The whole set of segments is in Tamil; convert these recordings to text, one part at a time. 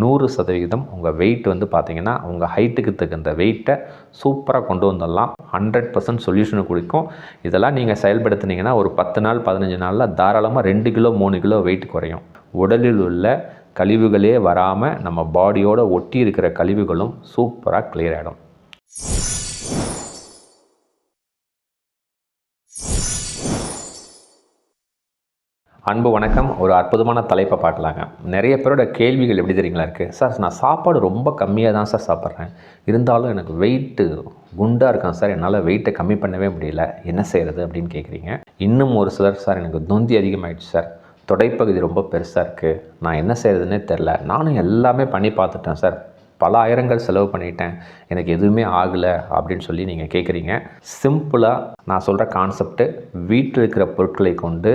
நூறு சதவிகிதம் உங்கள் வெயிட் வந்து பார்த்தீங்கன்னா உங்கள் ஹைட்டுக்கு தகுந்த வெயிட்டை சூப்பராக கொண்டு வந்துடலாம். ஹண்ட்ரட் பர்சன்ட் சொல்யூஷனை கொடுக்கும். இதெல்லாம் நீங்கள் செயல்படுத்துனீங்கன்னா ஒரு பத்து நாள் பதினஞ்சு நாளில் தாராளமாக ரெண்டு கிலோ மூணு கிலோ வெயிட் குறையும். உடலில் உள்ள கழிவுகளே வராமல் நம்ம பாடியோட ஒட்டி இருக்கிற கழிவுகளும் சூப்பராக கிளியர் ஆகிடும் அன்பு வணக்கம். ஒரு அற்புதமான தலைப்பை பார்க்கலாங்க. நிறைய பேரோட கேள்விகள் எப்படி தெரியுங்களா இருக்குது சார் நான் சாப்பாடு ரொம்ப கம்மியாக தான் சார் சாப்பிட்றேன். இருந்தாலும் எனக்கு வெயிட்டு குண்டாக இருக்கான் சார். என்னால் வெயிட்டை கம்மி பண்ணவே முடியல. என்ன செய்கிறது அப்படின்னு கேட்குறீங்க இன்னும் ஒரு சிலர் சார் எனக்கு தொந்தி அதிகமாகிடுச்சு சார். தொடைப்பகுதி ரொம்ப பெருசாக இருக்குது நான் என்ன செய்கிறதுனே தெரில நானும் எல்லாமே பண்ணி பார்த்துட்டேன் சார். பல ஆயிரங்கள் செலவு பண்ணிட்டேன். எனக்கு எதுவுமே ஆகலை அப்படின்னு சொல்லி நீங்கள் கேட்குறீங்க சிம்பிளாக நான் சொல்கிற கான்செப்ட்டு வீட்டில் இருக்கிற பொருட்களை கொண்டு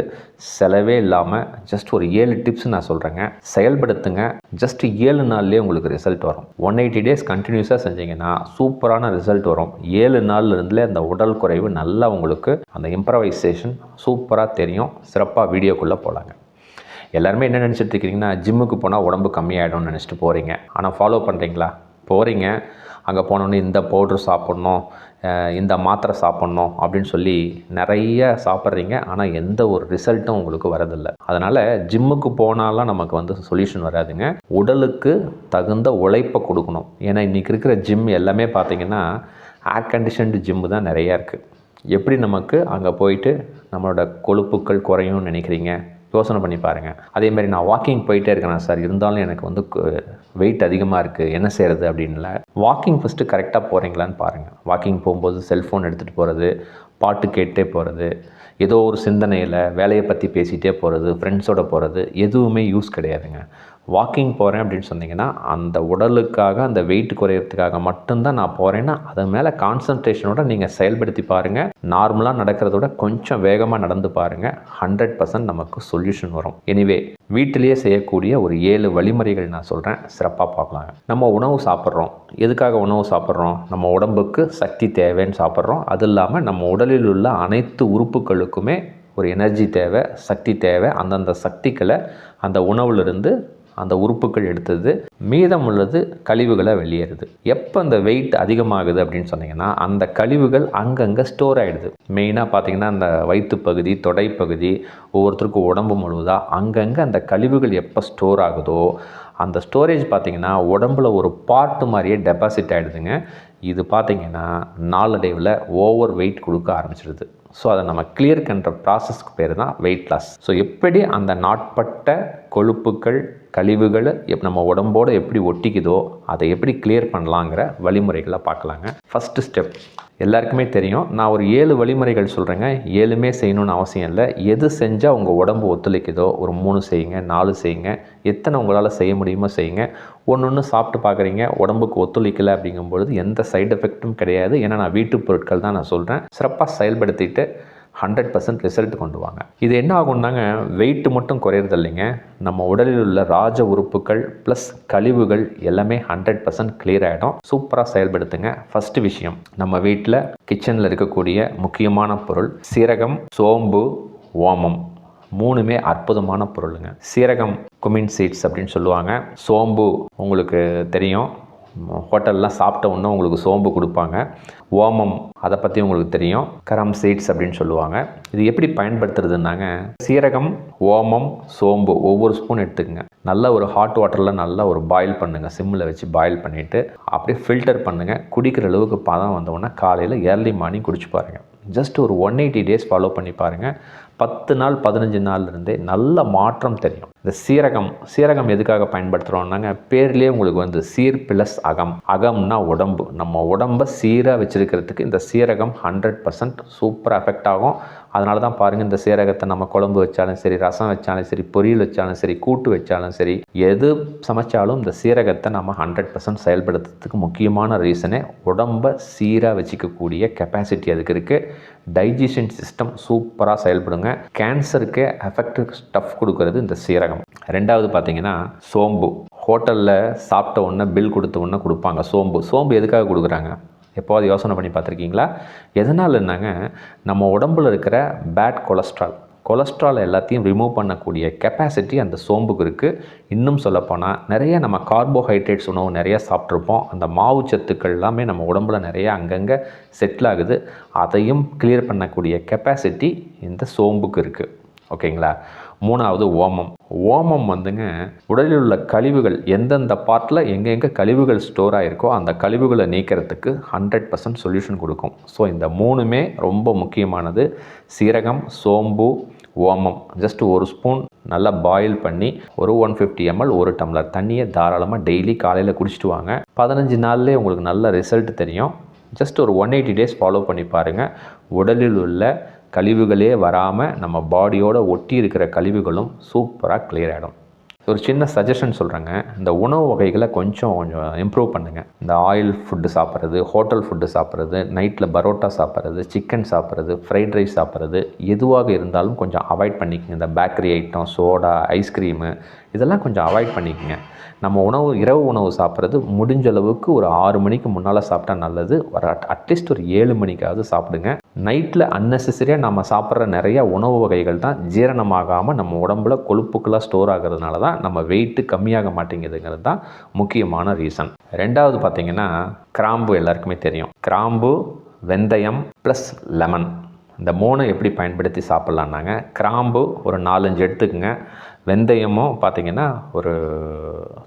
செலவே இல்லாமல் ஜஸ்ட் ஒரு ஏழு டிப்ஸ் நான் சொல்கிறேங்க செயல்படுத்துங்க. ஜஸ்ட் ஏழு நாள்லேயே உங்களுக்கு ரிசல்ட் வரும். ஒன் எயிட்டி டேஸ் கண்டினியூஸாக செஞ்சீங்கன்னா சூப்பரான ரிசல்ட் வரும். ஏழு நாள்லேருந்துலே அந்த உடல் குறைவு நல்லா உங்களுக்கு அந்த இம்ப்ரவைசேஷன் சூப்பராக தெரியும். சிறப்பாக வீடியோக்குள்ளே போகலாங்க எல்லாருமே என்ன நினச்சிட்டு இருக்கிறீங்கன்னா ஜிம்முக்கு போனால் உடம்பு கம்மியாயிடும்னு நினச்சிட்டு போகிறீங்க ஆனால் ஃபாலோ பண்ணுறீங்களா போகிறீங்க அங்கே போனோடனே இந்த பவுட்ரு சாப்பிட்ணும் இந்த மாத்திரை சாப்பிட்ணும் அப்படின்னு சொல்லி நிறைய சாப்பிட்றீங்க. ஆனால் எந்த ஒரு ரிசல்ட்டும் உங்களுக்கு வரதில்லை. அதனால் ஜிம்முக்கு போனாலாம் நமக்கு வந்து சொல்யூஷன் வராதுங்க. உடலுக்கு தகுந்த உழைப்பை கொடுக்கணும். ஏன்னா இன்றைக்கி இருக்கிற ஜிம் எல்லாமே பார்த்தீங்கன்னா ஏர் கண்டிஷன்டு ஜிம்மு தான் நிறையா இருக்குது எப்படி நமக்கு அங்கே போயிட்டு நம்மளோட கொழுப்புக்கள் குறையும்னு நினைக்கிறீங்க? யோசனை பண்ணி பாருங்கள் அதே மாதிரி நான் வாக்கிங் போயிட்டே இருக்கேன் சார் இருந்தாலும் எனக்கு வந்து வெயிட் அதிகமாக இருக்குது என்ன செய்கிறது அப்படின்ல வாக்கிங் ஃபஸ்ட்டு கரெக்டாக போகிறீங்களான்னு பாருங்கள் வாக்கிங் போகும்போது செல்ஃபோன் எடுத்துகிட்டு போகிறது பாட்டு கேட்டே போகிறது ஏதோ ஒரு சிந்தனையில் வேலையை பற்றி பேசிகிட்டே போகிறது ஃப்ரெண்ட்ஸோட போகிறது எதுவுமே யூஸ் கிடையாதுங்க. வாக்கிங் போகிறேன் அப்படின்னு சொன்னீங்கன்னா அந்த உடலுக்காக அந்த வெயிட் குறையிறதுக்காக மட்டும்தான் நான் போகிறேன்னா அது மேலே கான்சன்ட்ரேஷனோட நீங்கள் செயல்படுத்தி பாருங்கள் நார்மலாக நடக்கிறத விட கொஞ்சம் வேகமாக நடந்து பாருங்கள் ஹண்ட்ரட் பர்சன்ட் நமக்கு சொல்யூஷன் வரும். எனிவே வீட்டிலேயே செய்யக்கூடிய ஒரு ஏழு வழிமுறைகள் நான் சொல்கிறேன் சிறப்பாக பார்க்கலாங்க. நம்ம உணவு சாப்பிட்றோம். எதுக்காக உணவு சாப்பிட்றோம்? நம்ம உடம்புக்கு சக்தி தேவைன்னு சாப்பிட்றோம். அது இல்லாமல் நம்ம உடலில் உள்ள அனைத்து உறுப்புகளுக்குமே ஒரு எனர்ஜி தேவை சக்தி தேவை. அந்தந்த சக்திகளை அந்த உணவுலேருந்து அந்த உறுப்புகள் எடுத்தது மீதம் உள்ளது கழிவுகளை வெளியேறுது. எப்போ அந்த வெயிட் அதிகமாகுது அப்படின்னு சொன்னீங்கன்னா அந்த கழிவுகள் அங்கங்கே ஸ்டோர் ஆகிடுது மெயினாக பார்த்தீங்கன்னா அந்த வயிற்று பகுதி தொடைப்பகுதி ஒவ்வொருத்தருக்கும் உடம்பு முழுவதாக அங்கங்கே அந்த கழிவுகள் எப்போ ஸ்டோர் ஆகுதோ அந்த ஸ்டோரேஜ் பார்த்தீங்கன்னா உடம்புல ஒரு பார்ட்டு மாதிரியே டெபாசிட் ஆகிடுதுங்க இது பார்த்திங்கன்னா நாளடைவில் ஓவர் வெயிட் கொடுக்க ஆரம்பிச்சிடுது ஸோ அதை நம்ம கிளியர் பண்ணுற ப்ராசஸ்க்கு பேர் தான் வெயிட் லாஸ் ஸோ எப்படி அந்த நாட்பட்ட கொழுப்புக்கள் கழிவுகளை எப் நம்ம உடம்போடு எப்படி ஒட்டிக்குதோ அதை எப்படி கிளியர் பண்ணலாங்கிற வழிமுறைகளை பார்க்கலாங்க. ஃபஸ்ட்டு ஸ்டெப் எல்லாருக்குமே தெரியும். நான் ஒரு ஏழு வழிமுறைகள் சொல்கிறேங்க ஏழுமே செய்யணும்னு அவசியம் இல்லை. எது செஞ்சால் உங்கள் உடம்பு ஒத்துழைக்குதோ ஒரு மூணு செய்யுங்க நாலு செய்யுங்க எத்தனை உங்களால் செய்ய முடியுமோ செய்யுங்க. ஒன்று ஒன்று சாப்பிட்டு பார்க்குறீங்க உடம்புக்கு ஒத்துழைக்கலை அப்படிங்கும்பொழுது எந்த சைடு எஃபெக்ட்டும் கிடையாது. ஏன்னா நான் வீட்டு பொருட்கள் தான் நான் சொல்கிறேன் சிறப்பாக செயல்படுத்திட்டு ஹண்ட்ரட் பர்சன்ட் ரிசல்ட் கொண்டு வாங்க. இது என்ன ஆகும்னாங்க வெயிட் மட்டும் குறையிறது இல்லைங்க. நம்ம உடலில் உள்ள ராஜ உறுப்புகள் ப்ளஸ் கழிவுகள் எல்லாமே ஹண்ட்ரட் பர்சன்ட் கிளியர் ஆகிடும் சூப்பராக செயல்படுத்துங்க. ஃபஸ்ட்டு விஷயம் நம்ம வீட்டில் கிச்சனில் இருக்கக்கூடிய முக்கியமான பொருள் சீரகம் சோம்பு ஓமம். மூணுமே அற்புதமான பொருளுங்க. சீரகம் குமின் சீட்ஸ் அப்படின்னு சொல்லுவாங்க. சோம்பு உங்களுக்கு தெரியும். ஹோட்டல்லாம் சாப்பிட்ட உடனே உங்களுக்கு சோம்பு கொடுப்பாங்க. ஓமம் அதை பற்றி உங்களுக்கு தெரியும். கரம் சீட்ஸ் அப்படின்னு சொல்லுவாங்க. இது எப்படி பயன்படுத்துறதுனாங்க சீரகம் ஓமம் சோம்பு ஒவ்வொரு ஸ்பூன் எடுத்துக்கங்க. நல்ல ஒரு ஹாட் வாட்டரில் நல்லா ஒரு பாயில் பண்ணுங்கள் சிம்மில் வச்சு பாயில் பண்ணிவிட்டு அப்படியே ஃபில்டர் பண்ணுங்கள் குடிக்கிற அளவுக்கு பதம் வந்தோடனே காலையில் ஏர்லி மார்னிங் குடிச்சு பாருங்கள் ஜஸ்ட் ஒரு ஒன் எயிட்டி டேஸ் ஃபாலோ பண்ணி பாருங்கள் பத்து நாள் பதினஞ்சு நாள்லேருந்தே நல்ல மாற்றம் தெரியும். இந்த சீரகம் சீரகம் எதுக்காக பயன்படுத்துகிறோம்னாங்க பேர்லேயே உங்களுக்கு வந்து சீர் பிளஸ் அகம். அகம்னா உடம்பு. நம்ம உடம்பை சீராக வச்சுருக்கிறதுக்கு இந்த சீரகம் ஹண்ட்ரட் பர்சன்ட் சூப்பராக எஃபெக்ட் ஆகும். அதனால தான் பாருங்கள் இந்த சீரகத்தை நம்ம குழம்பு வச்சாலும் சரி ரசம் வச்சாலும் சரி பொரியல் வச்சாலும் சரி கூட்டு வச்சாலும் சரி எது சமைச்சாலும் இந்த சீரகத்தை நம்ம ஹண்ட்ரட் பர்சன்ட் செயல்படுத்துறதுக்கு முக்கியமான ரீசனே உடம்பை சீராக வச்சுக்கக்கூடிய கெப்பாசிட்டி அதுக்கு இருக்குது டைஜஷன் சிஸ்டம் சூப்பராக செயல்படுங்க. கேன்சருக்கு எஃபெக்டிவ் ஸ்டஃப் கொடுக்கறது இந்த சீரகம். ரெண்டாவது பார்த்தீங்கன்னா சோம்பு. ஹோட்டலில் சாப்பிட்ட உடனே பில் கொடுத்த உடனே கொடுப்பாங்க சோம்பு. சோம்பு எதுக்காக கொடுக்குறாங்க? எப்போது யோசனை பண்ணி பார்த்துருக்கீங்களா? எதனால் என்னங்க நம்ம உடம்புல இருக்கிற பேட் கொலஸ்ட்ரால் கொலஸ்ட்ரால் எல்லாத்தையும் ரிமூவ் பண்ணக்கூடிய கெப்பாசிட்டி அந்த சோம்புக்கு இருக்குது இன்னும் சொல்லப்போனால் நிறைய நம்ம கார்போஹைட்ரேட்ஸ் உணவு நிறைய சாப்பிட்ருப்போம். அந்த மாவு சத்துக்கள் எல்லாமே நம்ம உடம்புல நிறைய அங்கங்கே செட்டில் ஆகுது. அதையும் கிளியர் பண்ணக்கூடிய கெப்பாசிட்டி இந்த சோம்புக்கு இருக்குது ஓகேங்களா? மூணாவது ஓமம். ஓமம் வந்துங்க உடலில் உள்ள கழிவுகள் எந்தெந்த பார்ட்டில் எங்கெங்கே கழிவுகள் ஸ்டோர் ஆகிருக்கோ அந்த கழிவுகளை நீக்கிறதுக்கு ஹண்ட்ரட் பர்சன்ட் சொல்யூஷன் கொடுக்கும். ஸோ இந்த மூணுமே ரொம்ப முக்கியமானது. சீரகம் சோம்பு ஓமம். ஜஸ்ட் ஒரு ஸ்பூன் நல்லா பாயில் பண்ணி ஒரு ஒன் ஃபிஃப்டி எம்எல் ஒரு டம்ளர் தண்ணியை தாராளமாக டெய்லி காலையில் குடிச்சிட்டு வாங்க. பதினஞ்சு நாள்லேயே உங்களுக்கு நல்ல ரிசல்ட் தெரியும். ஜஸ்ட் ஒரு ஒன் எயிட்டி டேஸ் ஃபாலோ பண்ணி பாருங்கள் உடலில் உள்ள கழிவுகளே வராமல் நம்ம பாடியோட ஒட்டி இருக்கிற கழிவுகளும் சூப்பராக கிளியர் ஆகிடும் ஒரு சின்ன சஜஷன் சொல்கிறேங்க இந்த உணவு வகைகளை கொஞ்சம் கொஞ்சம் இம்ப்ரூவ் பண்ணுங்கள் இந்த ஆயில் ஃபுட்டு சாப்பிட்றது ஹோட்டல் ஃபுட்டு சாப்பிட்றது நைட்டில் பரோட்டா சாப்பிட்றது சிக்கன் சாப்பிட்றது ஃப்ரைட் ரைஸ் சாப்பிட்றது எதுவாக இருந்தாலும் கொஞ்சம் அவாய்ட் பண்ணிக்கங்க. இந்த பேக்கரி ஐட்டம் சோடா ஐஸ்கிரீமு இதெல்லாம் கொஞ்சம் அவாய்ட் பண்ணிக்கங்க. நம்ம உணவு இரவு உணவு சாப்பிட்றது முடிஞ்ச அளவுக்கு ஒரு ஆறு மணிக்கு முன்னால் சாப்பிட்டா நல்லது. ஒரு அட்லீஸ்ட் ஒரு ஏழு மணிக்காவது சாப்பிடுங்க. நைட்டில் அன்னெசரியாக நம்ம சாப்பிட்ற நிறைய உணவு வகைகள் தான் ஜீரணமாகாமல் நம்ம உடம்புல கொழுப்புக்களாக ஸ்டோர் ஆகிறதுனால தான் நம்ம வெயிட்டு கம்மியாக மாட்டேங்குதுங்கிறது தான் முக்கியமான ரீசன் ரெண்டாவது பார்த்தீங்கன்னா கிராம்பு எல்லாருக்குமே தெரியும். கிராம்பு வெந்தயம் ப்ளஸ் லெமன் இந்த மூணு எப்படி பயன்படுத்தி சாப்பிட்லான்னாங்க? கிராம்பு ஒரு நாலஞ்சு எடுத்துக்கோங்க. வெந்தயமும் பார்த்தீங்கன்னா ஒரு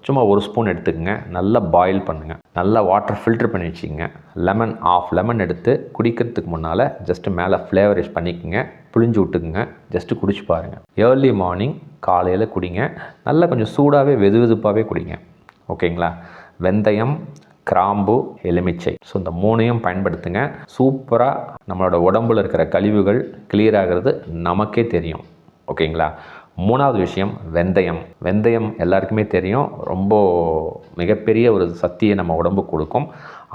சும்மா ஒரு ஸ்பூன் எடுத்துக்கோங்க. நல்லா பாயில் பண்ணுங்கள் நல்லா வாட்டர் ஃபில்ட்ரு பண்ணி வச்சுக்கோங்க. லெமன் ஆஃப் லெமன் எடுத்து குடிக்கிறதுக்கு முன்னால் ஜஸ்ட்டு மேலே ஃப்ளேவரைஸ் பண்ணிக்கோங்க. புளிஞ்சு விட்டுக்குங்க. ஜஸ்ட்டு குடிச்சு பாருங்கள் ஏர்லி மார்னிங் காலையில் குடிங்க. நல்லா கொஞ்சம் சூடாகவே வெது வெதுப்பாகவே குடிங்க ஓகேங்களா வெந்தயம் கிராம்பு எலுமிச்சை. ஸோ இந்த மூணையும் பயன்படுத்துங்க. சூப்பராக நம்மளோட உடம்புல இருக்கிற கழிவுகள் கிளியர் ஆகிறது நமக்கே தெரியும். ஓகேங்களா? மூணாவது விஷயம் வெந்தயம். வெந்தயம் எல்லாருக்குமே தெரியும். ரொம்ப மிகப்பெரிய ஒரு சக்தியை நம்ம உடம்புக்கு கொடுக்கும்.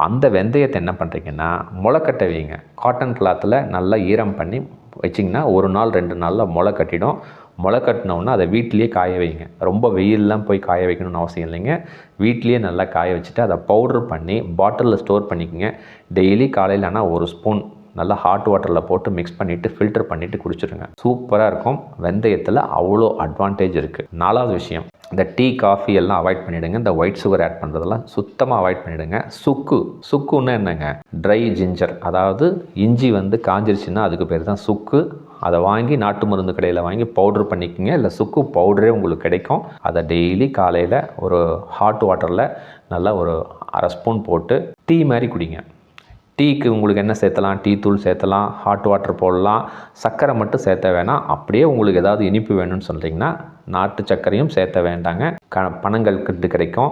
அந்த வெந்தயத்தை என்ன பண்ணுறீங்கன்னா முளைக்கட்டை வைங்க. காட்டன் கிளாத்தில் நல்லா ஈரம் பண்ணி வச்சிங்கன்னா ஒரு நாள் ரெண்டு நாளில் முளை கட்டிடும். முளை கட்டினோன்னா அதை வீட்டிலேயே காய வைங்க. ரொம்ப வெயிலெலாம் போய் காய வைக்கணும்னு அவசியம் இல்லைங்க. வீட்லேயே நல்லா காய வச்சுட்டு அதை பவுடர் பண்ணி பாட்டிலில் ஸ்டோர் பண்ணிக்கோங்க. டெய்லி காலையில் ஆனால் ஒரு ஸ்பூன் நல்லா ஹாட் வாட்டரில் போட்டு மிக்ஸ் பண்ணிவிட்டு ஃபில்டர் பண்ணிவிட்டு குடிச்சிருங்க. சூப்பராக இருக்கும். வெந்தயத்தில் அவ்வளோ அட்வான்டேஜ் இருக்குது நாலாவது விஷயம் இந்த டீ காஃபி எல்லாம் அவாய்ட் பண்ணிவிடுங்க இந்த ஒயிட் சுகர் ஆட் பண்ணுறதெல்லாம் சுத்தமாக அவாய்ட் பண்ணிவிடுங்க சுக்கு சுக்குன்னு என்னங்க? ட்ரை ஜிஞ்சர் அதாவது இஞ்சி வந்து காஞ்சிருச்சுன்னா அதுக்கு பேர் தான் சுக்கு. அதை வாங்கி நாட்டு மருந்து கடையில் வாங்கி பவுட்ரு பண்ணிக்கோங்க. இல்லை சுக்கு பவுடரே உங்களுக்கு கிடைக்கும். அதை டெய்லி காலையில் ஒரு ஹாட் வாட்டரில் நல்லா ஒரு அரை ஸ்பூன் போட்டு டீ மாதிரி குடிங்க. டீக்கு உங்களுக்கு என்ன சேர்த்தலாம்? டீ தூள் சேர்த்தலாம் ஹாட் வாட்டர் போடலாம் சர்க்கரை மட்டும் சேர்த்த வேணாம். அப்படியே உங்களுக்கு ஏதாவது இனிப்பு வேணும்னு சொல்கிறீங்கன்னா நாட்டு சர்க்கரையும் சேர்த்த வேண்டாங்க. க பணங்கள் கட்டு கிடைக்கும்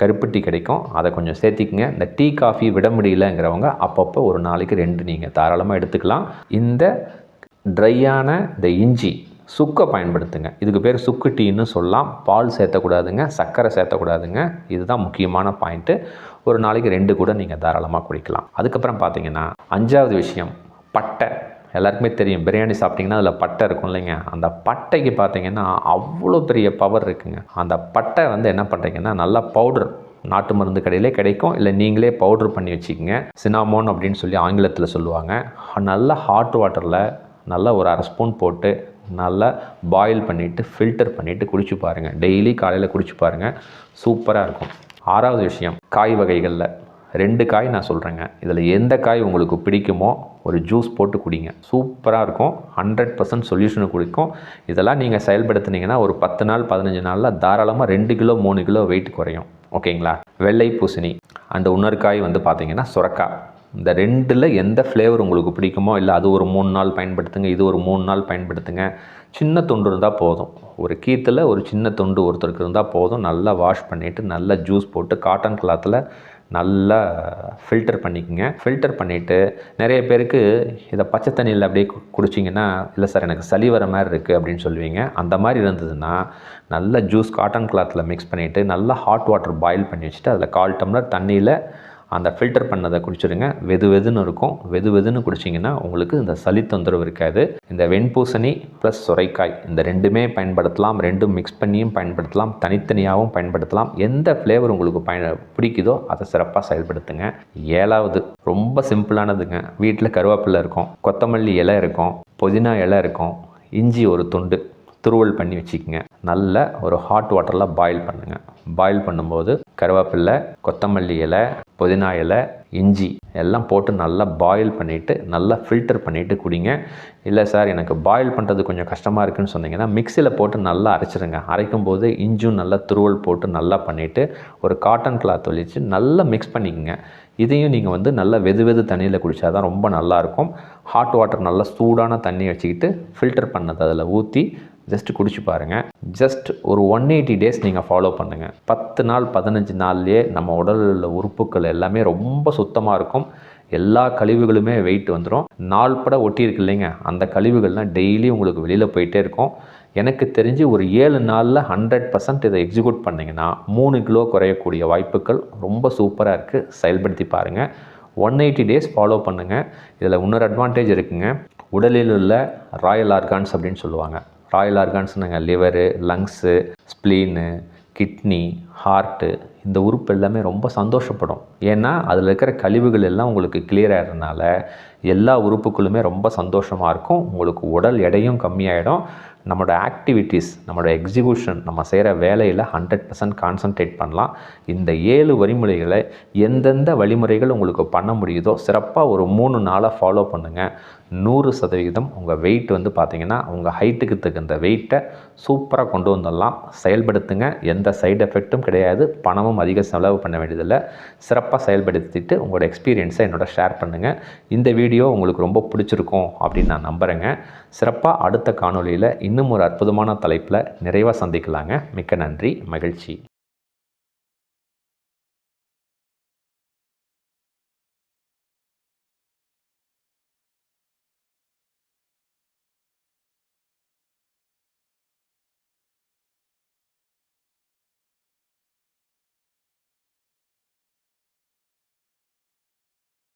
கருப்பு டீ கிடைக்கும். அதை கொஞ்சம் சேர்த்திக்கங்க. இந்த டீ காஃபி விட முடியலங்கிறவங்க அப்பப்போ ஒரு நாளைக்கு ரெண்டு நீங்கள் தாராளமாக எடுத்துக்கலாம். இந்த ட்ரையான இந்த இஞ்சி சுக்கை பயன்படுத்துங்க. இதுக்கு பேர் சுக்கு டீன்னு சொல்லலாம். பால் சேர்த்தக்கூடாதுங்க சர்க்கரை சேர்த்தக்கூடாதுங்க. இதுதான் முக்கியமான பாயிண்ட்டு ஒரு நாளைக்கு ரெண்டு கூட நீங்கள் தாராளமாக குடிக்கலாம். அதுக்கப்புறம் பார்த்தீங்கன்னா அஞ்சாவது விஷயம் பட்டை. எல்லாருக்குமே தெரியும் பிரியாணி சாப்பிட்டிங்கன்னா அதில் பட்டை இருக்கும் இல்லைங்க. அந்த பட்டைக்கு பார்த்தீங்கன்னா அவ்வளோ பெரிய பவர் இருக்குங்க. அந்த பட்டை வந்து என்ன பண்ணுறீங்கன்னா நல்லா பவுடர் நாட்டு மருந்து கடையிலே கிடைக்கும். இல்லை நீங்களே பவுட்ரு பண்ணி வச்சுக்கோங்க. சினாமோன் அப்படின்னு சொல்லி ஆங்கிலத்தில் சொல்லுவாங்க. நல்லா ஹாட் வாட்டரில் நல்லா ஒரு அரை ஸ்பூன் போட்டு நல்லா பாயில் பண்ணிவிட்டு ஃபில்டர் பண்ணிவிட்டு குடிச்சு பாருங்கள் டெய்லி காலையில் குடிச்சு பாருங்கள் சூப்பராக இருக்கும். ஆறாவது விஷயம் காய் வகைகளில். ரெண்டு காய் நான் சொல்கிறேங்க இதில் எந்த காய் உங்களுக்கு பிடிக்குமோ ஒரு ஜூஸ் போட்டு குடிங்க. சூப்பராக இருக்கும். ஹண்ட்ரட் பர்சன்ட் சொல்யூஷனை குடிக்கும். இதெல்லாம் நீங்கள் செயல்படுத்துனீங்கன்னா ஒரு பத்து நாள் பதினஞ்சு நாளில் தாராளமாக ரெண்டு கிலோ மூணு கிலோ வெயிட் குறையும். ஓகேங்களா வெள்ளை பூசணி. அண்ட் இன்னொரு காய் வந்து பார்த்தீங்கன்னா சுரக்காய் இந்த ரெண்டில் எந்த ஃப்ளேவர் உங்களுக்கு பிடிக்குமோ இல்லை அது ஒரு மூணு நாள் பயன்படுத்துங்க இது ஒரு மூணு நாள் பயன்படுத்துங்க சின்ன தொண்டு இருந்தால் போதும். ஒரு கீத்தில் ஒரு சின்ன தொண்டு ஒருத்தருக்கு இருந்தால் போதும். நல்லா வாஷ் பண்ணிவிட்டு நல்லா ஜூஸ் போட்டு காட்டன் கிளாத்தில் நல்லா ஃபில்டர் பண்ணிக்கோங்க. ஃபில்டர் பண்ணிவிட்டு நிறைய பேருக்கு இதை பச்சை தண்ணியில் அப்படியே கு- குடிச்சிங்கன்னா இல்லை சார் எனக்கு சளி வர மாதிரி இருக்குது அப்படின்னு சொல்லுவீங்க. அந்த மாதிரி இருந்ததுன்னா நல்ல ஜூஸ் காட்டன் கிளாத்தில் மிக்ஸ் பண்ணிவிட்டு நல்லா ஹாட் வாட்டர் பாயில் பண்ணி வச்சுட்டு அதில் கால் டம்ளர் தண்ணியில் அந்த ஃபில்டர் பண்ணதை குடிச்சிருங்க. வெது வெதுன்னு இருக்கும். வெது வெதுன்னு குடிச்சிங்கன்னா உங்களுக்கு இந்த சளி தொந்தரவு இருக்காது. இந்த வெண்பூசணி ப்ளஸ் சுரைக்காய் இந்த ரெண்டுமே பயன்படுத்தலாம். ரெண்டும் மிக்ஸ் பண்ணியும் பயன்படுத்தலாம். தனித்தனியாகவும் பயன்படுத்தலாம். எந்த ஃப்ளேவர் உங்களுக்கு பயன பிடிக்குதோ அதை சிறப்பாக செயல்படுத்துங்க. ஏழாவது ரொம்ப சிம்பிளானதுங்க வீட்டில் கருவேப்பிலை இருக்கும். கொத்தமல்லி இலை இருக்கும். புதினா இலை இருக்கும். இஞ்சி ஒரு துண்டு. துருவல் பண்ணி வச்சுக்கோங்க. நல்ல ஒரு ஹாட் வாட்டரில் பாயில் பண்ணுங்கள் பாயில் பண்ணும்போது கருவேப்பில்லை கொத்தமல்லி இலை புதினா இலை இஞ்சி எல்லாம் போட்டு நல்லா பாயில் பண்ணிவிட்டு நல்லா ஃபில்டர் பண்ணிவிட்டு குடிங்க. இல்லை சார் எனக்கு பாயில் பண்ணுறது கொஞ்சம் கஷ்டமாக இருக்குன்னு சொன்னீங்கன்னா மிக்சியில் போட்டு நல்லா அரைச்சிருங்க. அரைக்கும் போது இஞ்சும் நல்லா துருவல் போட்டு நல்லா பண்ணிவிட்டு ஒரு காட்டன் கிளாத் ஒழிச்சு நல்லா மிக்ஸ் பண்ணிக்கோங்க. இதையும் நீங்கள் வந்து நல்லா வெது வெது தண்ணியில் குடித்தா தான் ரொம்ப நல்லாயிருக்கும் ஹாட் வாட்டர் நல்லா சூடான தண்ணி வச்சுக்கிட்டு ஃபில்டர் பண்ணதை அதில் ஊற்றி ஜஸ்ட் குடிச்சு பாருங்கள் ஜஸ்ட் ஒரு ஒன் எயிட்டி டேஸ் நீங்கள் ஃபாலோ பண்ணுங்கள் பத்து நாள் பதினஞ்சு நாள்லேயே நம்ம உடலில் உள்ள உறுப்புகள் எல்லாமே ரொம்ப சுத்தமாக இருக்கும். எல்லா கழிவுகளுமே வெயிட் வந்துடும் நாள் பட ஒட்டி இல்லைங்க. அந்த கழிவுகள்லாம் டெய்லி உங்களுக்கு வெளியில் போயிட்டே இருக்கும். எனக்கு தெரிஞ்சு ஒரு ஏழு நாளில் ஹண்ட்ரட் பர்சன்ட் இதை எக்ஸிக்யூட் பண்ணிங்கன்னா மூணு கிலோ குறையக்கூடிய வாய்ப்புகள் ரொம்ப சூப்பராக இருக்குது செயல்படுத்தி பாருங்கள் ஒன் எயிட்டி டேஸ் ஃபாலோ பண்ணுங்கள் இதில் இன்னொரு அட்வான்டேஜ் இருக்குங்க. உடலில் உள்ள ராயல் ஆர்கான்ஸ் அப்படின்னு சொல்லுவாங்க. Royal ஆர்கான்ஸ்னுங்க liver lungs spleen kidney heart இந்த உறுப்பு எல்லாமே ரொம்ப சந்தோஷப்படும். ஏன்னா அதில் இருக்கிற கழிவுகள் எல்லாம் உங்களுக்கு கிளியர் ஆகிறதுனால எல்லா உறுப்புகளுமே ரொம்ப சந்தோஷமாக இருக்கும். உங்களுக்கு உடல் எடையும் கம்மியாயிடும். நம்மளோட ஆக்டிவிட்டீஸ் நம்மளோட எக்ஸிக்யூஷன் நம்ம செய்கிற வேலையில் ஹண்ட்ரட் பர்சன்ட் கான்சன்ட்ரேட் பண்ணலாம். இந்த ஏழு வழிமுறைகளை எந்தெந்த வழிமுறைகள் உங்களுக்கு பண்ண முடியுதோ சிறப்பாக ஒரு மூணு நாளாக ஃபாலோ பண்ணுங்கள் நூறு சதவிகிதம் உங்கள் வெயிட் வந்து பார்த்திங்கன்னா உங்கள் ஹைட்டுக்கு தகுந்த வெயிட்டை சூப்பராக கொண்டு வந்துடலாம். செயல்படுத்துங்க. எந்த சைடு எஃபெக்ட்டும் கிடையாது. பணமும் அதிக செலவு பண்ண வேண்டியதில்லை. சிறப்பாக செயல்படுத்திட்டு உங்களோட எக்ஸ்பீரியன்ஸை என்னோட ஷேர் பண்ணுங்கள் இந்த வீடியோ உங்களுக்கு ரொம்ப பிடிச்சிருக்கும் அப்படின்னு நான் நம்புகிறேங்க சிறப்பாக அடுத்த காணொலியில் இன்னும் ஒரு அற்புதமான தலைப்பில் நிறைவாக சந்திக்கலாங்க. மிக்க நன்றி மகிழ்ச்சி.